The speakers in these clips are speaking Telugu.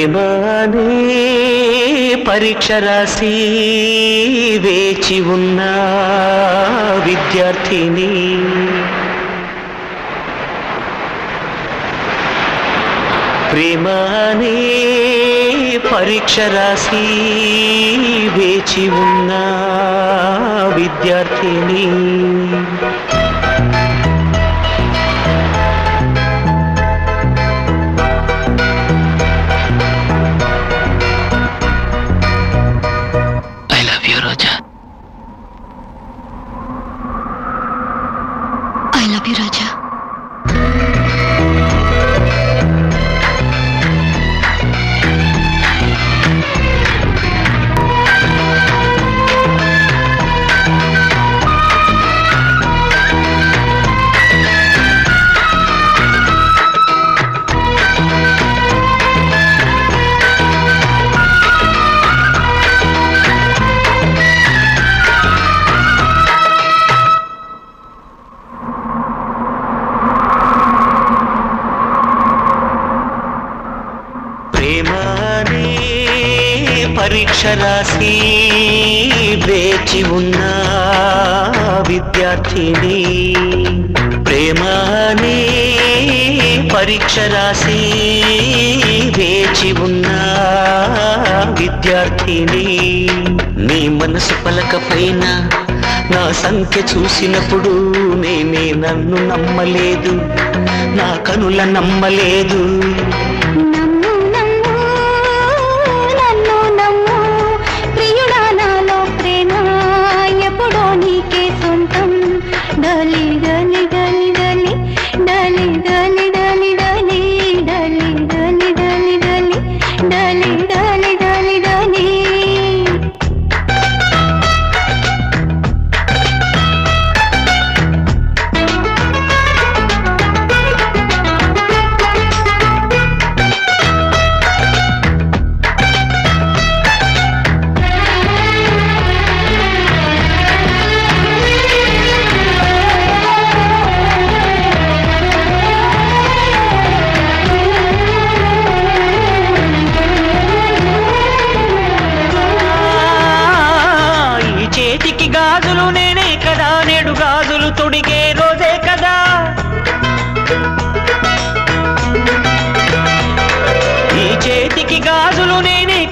ప్రేమనే పరీక్ష రాసి వేచి ఉన్న విద్యార్థిని. ప్రేమనే పరీక్ష రాసి వేచి ఉన్న విద్యార్థిని. పరీక్ష రాసి వేచి ఉన్న విద్యార్థిని ప్రేమనే పరీక్ష రాసి వేచి ఉన్న విద్యార్థిని నీ మనసు పలకపైన నా సంఖ్య చూసినప్పుడు నేనే నన్ను నమ్మలేదు నా కనుల నమ్మలేదు.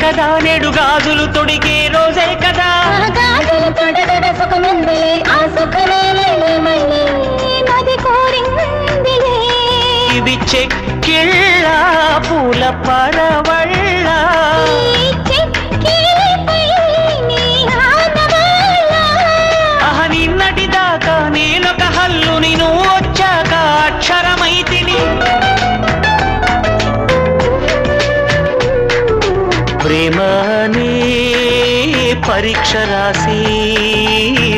కదా నేడు గాజులు తొడిగే రోజే కదా. గాజులు తొడగడ సుఖముందిలే ఆ మళ్ళీ నది కోరిందిలే. ఇది చెక్కిళ్ళ పూల పరవళ్ళ పరీక్ష రాసి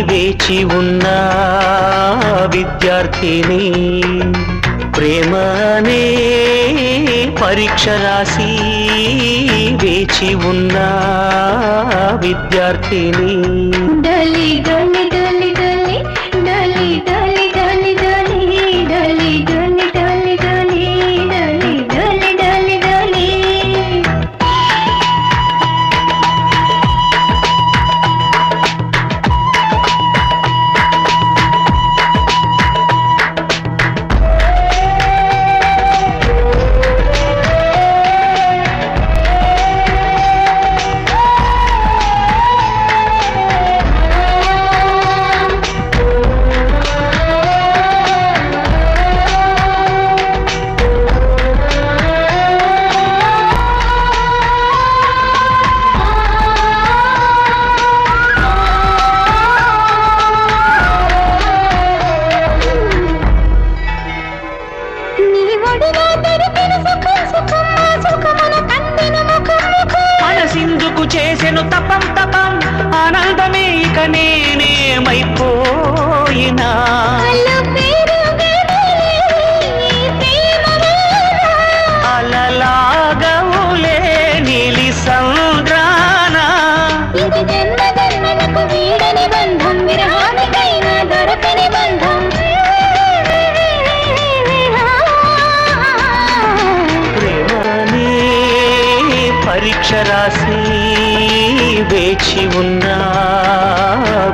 వేచి ఉన్న విద్యార్థిని ప్రేమనే పరీక్ష రాసి వేచి ఉన్న విద్యార్థిని మనసిందుకు చేసెను తపం తపం ఆనందమే ఇక నేనేమైపోయినా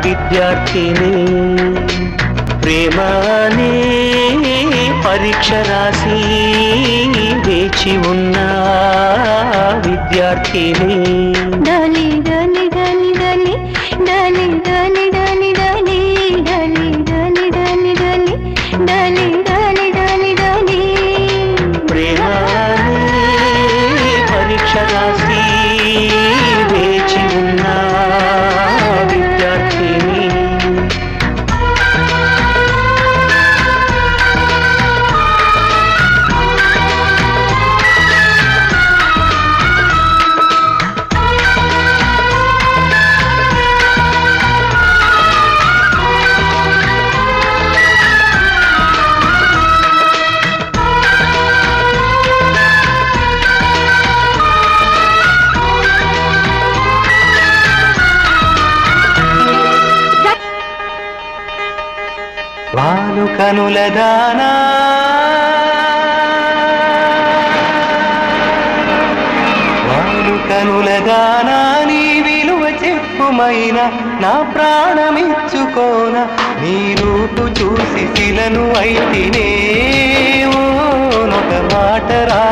విద్యార్థిని ప్రేమనే పరీక్ష రాసి వేచి ఉన్న విద్యార్థిని కనుల దానా. వారు కనుల దానా నీ విలువ చెప్పుమైన నా ప్రాణమిచ్చుకోన నీ చూసి శిలను అయితేనే ఓ మాట రా